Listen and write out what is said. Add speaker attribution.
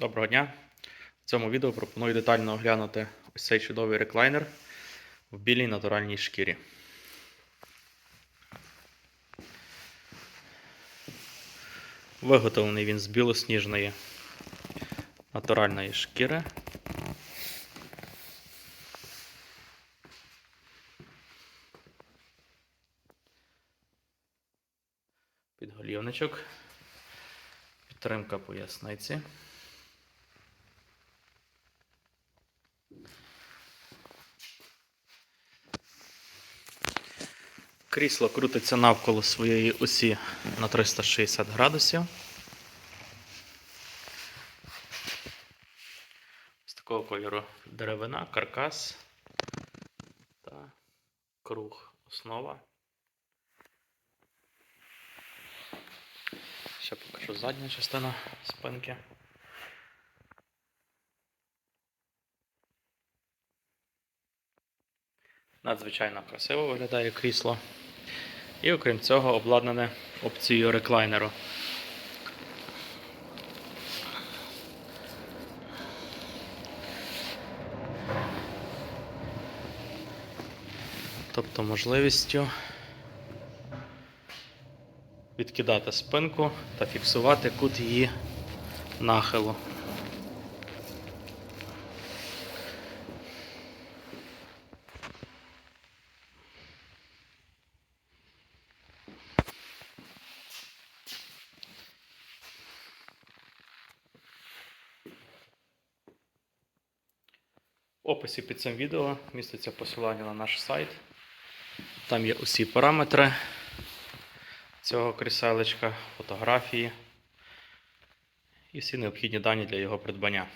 Speaker 1: Доброго дня! В цьому відео пропоную детально оглянути ось цей чудовий реклайнер в білій натуральній шкірі. Виготовлений він з білосніжної натуральної шкіри. Підголівничок. Підтримка поясниці. Крісло крутиться навколо своєї осі на 360 градусів. З такого кольору деревина, каркас та круг основа. Ще покажу задня частина спинки. Надзвичайно красиво виглядає крісло. І окрім цього обладнане опцією реклайнеру. Тобто можливістю відкидати спинку та фіксувати кут її нахилу. Описі під цим відео міститься посилання на наш сайт. Там є усі параметри цього кріселечка, фотографії і всі необхідні дані для його придбання.